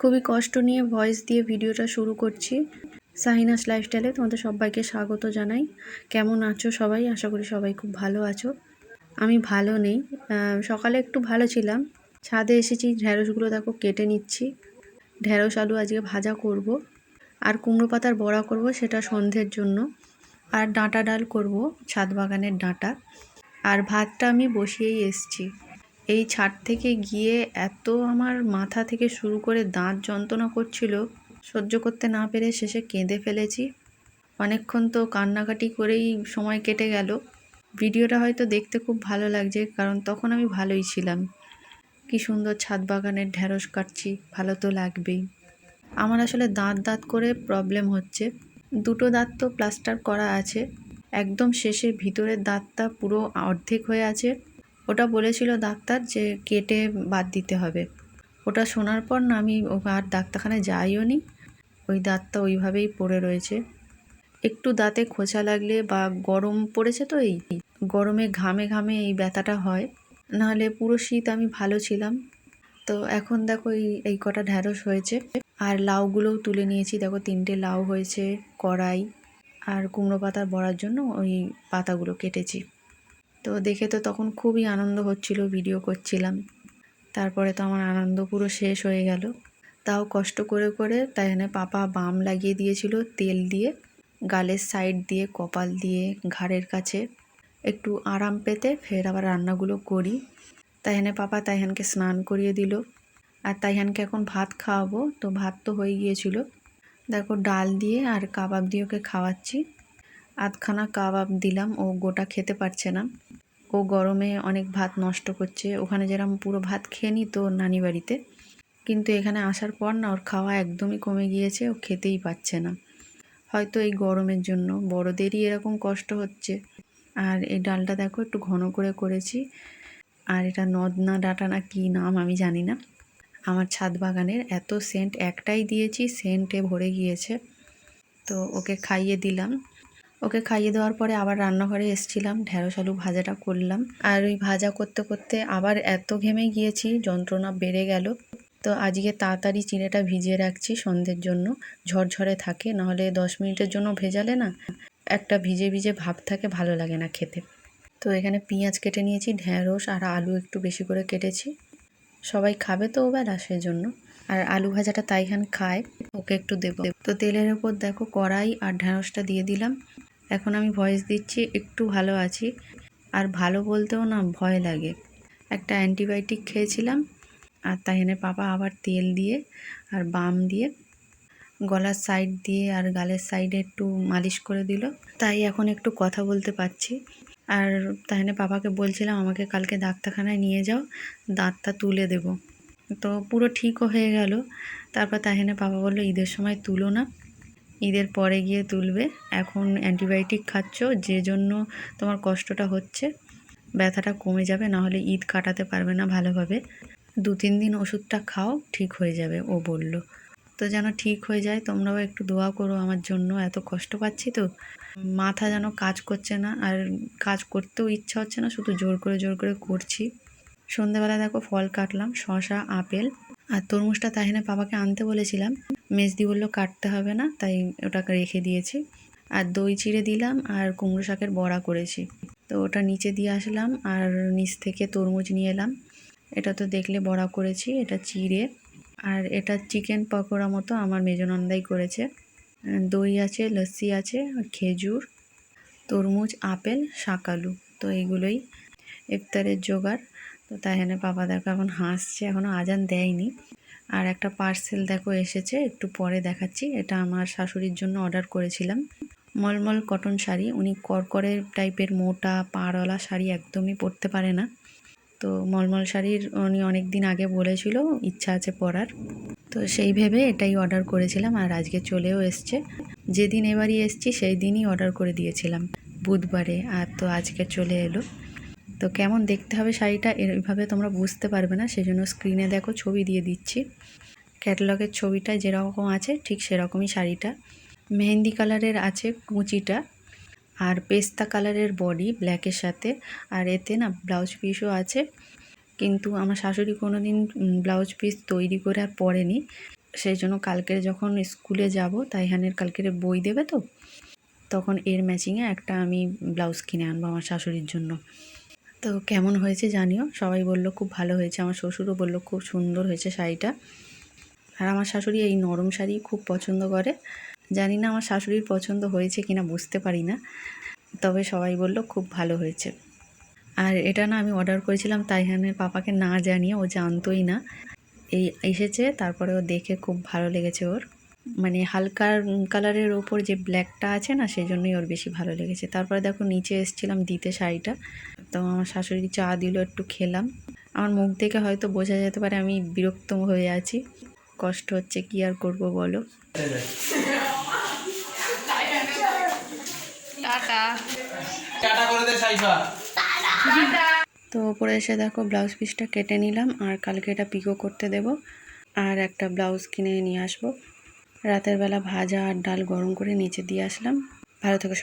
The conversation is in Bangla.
খুবই কষ্ট নিয়ে ভয়েস দিয়ে ভিডিওটা শুরু করছি। সাহিনাস লাইফস্টাইলে তোমাদের সবাইকে স্বাগত জানাই। কেমন আছো সবাই? আশা করি সবাই খুব ভালো আছো। আমি ভালো নেই। সকালে একটু ভালো ছিলাম। ছাদে এসেছি ঢ্যাঁড়সগুলো দেখো কেটে নিচ্ছি। ঢ্যাঁড়স আলু আজকে ভাজা করব। আর কুমড়ো পাতার বড়া করব, সেটা সন্ধ্যের জন্য। আর ডাঁটা ডাল করব, ছাদ বাগানের ডাঁটা। আর ভাতটা আমি বসিয়েই এসছি। এই ছাদ থেকে গিয়ে এত আমার মাথা থেকে শুরু করে দাঁত যন্ত্রণা করছিল, সহ্য করতে না পেরে শেষে কেঁদে ফেলেছি। অনেকক্ষণ তো কান্নাকাটি করেই সময় কেটে গেল। ভিডিওটা হয়তো দেখতে খুব ভালো লাগছে, কারণ তখন আমি ভালোই ছিলাম। কি সুন্দর ছাদ বাগানের ঢ্যাঁড়স কাটছি, ভালো তো লাগবেই। আমার আসলে দাঁত দাঁত করে প্রবলেম হচ্ছে। দুটো দাঁত তো প্লাস্টার করা আছে। একদম শেষে ভিতরের দাঁতটা পুরো অর্ধেক হয়ে আছে। ওটা বলেছিল ডাক্তার যে কেটে বাদ দিতে হবে। ওটা শোনার পর না আমি আর ডাক্তারখানায় যাইও নি। ওই দাঁতটা ওইভাবেই পড়ে রয়েছে। একটু দাঁতে খোঁচা লাগলে বা গরম পড়েছে তো এই, গরমে ঘামে ঘামে এই ব্যথাটা হয়। নাহলে পুরো শীত আমি ভালো ছিলাম। তো এখন দেখো এই এই কটা ঢ্যাঁড়স হয়েছে। আর লাউগুলোও তুলে নিয়েছি। দেখো তিনটে লাউ হয়েছে, কড়াই আর কুমড়ো পাতা বড়ার জন্য ওই পাতাগুলো কেটেছি। তো দেখে তো তখন খুবই আনন্দ হচ্ছিল ভিডিও করছিলাম। তারপরে তো আমার আনন্দ পুরো শেষ হয়ে গেল। তাও কষ্ট করে করে তাই এখানে পাপা বাম লাগিয়ে দিয়েছিল তেল দিয়ে, গালের সাইড দিয়ে, কপাল দিয়ে, ঘাড়ের কাছে। একটু আরাম পেতে ফের আবার রান্নাগুলো করি। তাইহানে পাপা তাইহানকে স্নান করিয়ে দিল। আর তাইহানকে এখন ভাত খাওয়াবো, তো ভাত তো হয়ে গিয়েছিল। দেখো ডাল দিয়ে আর কাবাব দিয়ে ওকে খাওয়াচ্ছি। আধখানা কাবাব দিলাম, ও গোটা খেতে পারছে না। ও গরমে অনেক ভাত নষ্ট করছে, ওখানে যেরকম পুরো ভাত খেয়ে নিত নানি বাড়িতে। কিন্তু এখানে আসার পর না, ওর খাওয়া একদমই কমে গিয়েছে, ও খেতেই পাচ্ছে না। হয়তো এই গরমের জন্য, বড়দেরই এরকম কষ্ট হচ্ছে। আর এই ডালটা দেখো, একটু ঘন করে করেছি। আর এটা নদনা ডাটা না কী নাম আমি জানি না। আমার ছাদ বাগানের এত সেন্ট একটাই দিয়েছি, সেন্টে ভরে গিয়েছে। তো ওকে খাইয়ে দিলাম। ওকে খাইয়ে দেওয়ার পরে আবার রান্নাঘরে এসছিলাম ঢ্যাঁড়স আলু ভাজাটা করলাম। আর ওই ভাজা করতে করতে আবার এত ঘেমে গিয়েছি, যন্ত্রণা বেড়ে গেল। তো আজকে তাড়াতাড়ি চিড়েটা ভিজিয়ে রাখছি সন্ধ্যের জন্য। ঝরঝরে থাকে, নাহলে দশ মিনিটের জন্য ভেজালে না? একটা ভিজে ভিজে ভাব থাকে, ভালো লাগে না খেতে। তো এখানে পেঁয়াজ কেটে নিয়েছি ঢ্যাঁড়স আর আলু একটু বেশি করে কেটেছি। সবাই খাবে তো ওবেলা সেজন্য। আর আলু ভাজাটা তাইখান খায়, ওকে একটু দেবো। তো তেলের ওপর দেখো কড়াই আর ঢ্যাঁড়সটা দিয়ে দিলাম। এখন আমি ভয়েস দিচ্ছি, একটু ভালো আছি। আর ভালো বলতেও না ভয় লাগে। একটা অ্যান্টিবায়োটিক খেয়েছিলাম, আর তাইখানে পাপা আবার তেল দিয়ে আর বাম দিয়ে গলার সাইড দিয়ে আর গালের সাইডে একটু মালিশ করে দিল। তাই এখন একটু কথা বলতে পারছি। আর তাহলে পাপাকে বলছিলাম, আমাকে কালকে ডাক্তারখানায় নিয়ে যাও, দাঁতটা তুলে দেব। তো পুরো ঠিকও হয়ে গেল। তারপর তাহেনে পাপা বলল, ঈদের সময় তুলো না। ঈদের পরে গিয়ে তুলবে। এখন অ্যান্টিবায়োটিক খাচ্ছ, যে জন্য তোমার কষ্টটা হচ্ছে। ব্যথাটা কমে যাবে, না হলে ঈদ কাটাতে পারবে না ভালোভাবে। দু তিন দিন ওষুধটা খাও, ঠিক হয়ে যাবে, ও বলল। তো যেন ঠিক হয়ে যায়, তোমরাও একটু দোয়া করো আমার জন্য, এত কষ্ট পাচ্ছি তো। মাথা যেন কাজ করছে না, আর কাজ করতেও ইচ্ছা হচ্ছে না, শুধু জোর করে জোর করে করছি। সন্ধেবেলা দেখো ফল কাটলাম শশা আপেল। আর তরমুজটা তাহিনে বাবাকে আনতে বলেছিলাম। মেজদি বলল, কাটতে হবে না। তাই ওটাকে রেখে দিয়েছি। আর দই চিড়ে দিলাম আর কুমড়ো শাকের বড়া করেছি। তো ওটা নিচে দিয়ে আসলাম আর নিচ থেকে তরমুজ নিয়ে এলাম। এটা তো দেখলে বড়া করেছি, এটা চিড়ে। আর এটা চিকেন পকোড়া মতো আমার মেজনন্দাই করেছে। দই আছে, লস্যি আছে, খেজুর, তরমুজ, আপেল শাকালু তো এইগুলোই ইফতারের জোগাড়। তো তাই এখানে বাবা দেখো এখন হাসছে এখনও আজান দেয়নি। আর একটা পার্সেল দেখো এসেছে, একটু পরে দেখাচ্ছি। এটা আমার শাশুড়ির জন্য অর্ডার করেছিলাম। মলমল কটন শাড়ি, উনি করকরে টাইপের মোটা, পাড়ওয়ালা শাড়ি একদমই পরতে পারে না। তো মলমল শাড়ির উনি অনেক দিন আগে বলেছিল, ইচ্ছা আছে পরার। তো সেই ভেবে এটাই অর্ডার করেছিলাম আর আজকে চলেও এসছে। যেদিন এবারই এসছি, সেই দিনই অর্ডার করে দিয়েছিলাম, বুধবারে। আর তো আজকে চলে এলো। তো কেমন দেখতে হবে শাড়িটা এইভাবে তোমরা বুঝতে পারবে না সেই জন্য স্ক্রিনে দেখো ছবি দিয়ে দিচ্ছি। ক্যাটালগের ছবিটা যেরকম আছে, ঠিক সেরকমই শাড়িটা। মেহেন্দি কালারের আছে কুচিটা আর পেস্তা কালারের বডি ব্ল্যাকের সাথে। আর এতে না ব্লাউজ পিসও আছে, কিন্তু আমার শাশুড়ি কোনো দিন ব্লাউজ পিস তৈরি করে আর পরেনি। সেই জন্য কালকের যখন স্কুলে যাব তাইহানের কালকের বই দেবে তো? তখন এর ম্যাচিংয়ে একটা আমি ব্লাউজ কিনে আনব আমার শাশুড়ির জন্য। তো কেমন হয়েছে জানিও। সবাই বলল, খুব ভালো হয়েছে। আমার শ্বশুরও বলল, খুব সুন্দর হয়েছে শাড়িটা। আর আমার শাশুড়ি এই নরম শাড়ি খুব পছন্দ করে। জানি না আমার শাশুড়ির পছন্দ হয়েছে কিনা, বুঝতে পারি না। তবে সবাই বলল, খুব ভালো হয়েছে। আর এটা না আমি অর্ডার করেছিলাম তাইহানের পাপাকে না জানিয়ে, ও জানতোই না। এই এসেছে, তারপরে ও দেখে খুব ভালো লেগেছে ওর। মানে হালকা কালারের ওপর যে ব্ল্যাকটা আছে না সেই জন্যই ওর বেশি ভালো লেগেছে। তারপরে দেখো নিচে এসেছিলাম দিতে শাড়িটা। তো আমার শাশুড়ি চা দিল একটু খেলাম। আমার মুখ দেখে হয়তো বোঝা যেতে পারে আমি বিরক্ত হয়ে আছি। কষ্ট হচ্ছে কি আর করব বলো? তো ওপরে এসে দেখো ব্লাউজ পিসটা কেটে নিলাম আর কালকে এটা পিকো করতে দেব। আর একটা ব্লাউজ কিনে নিয়ে আসব। রাতের বেলা ভাজা আর ডাল গরম করে নিচে দিয়ে আসলাম। ভালো থেকে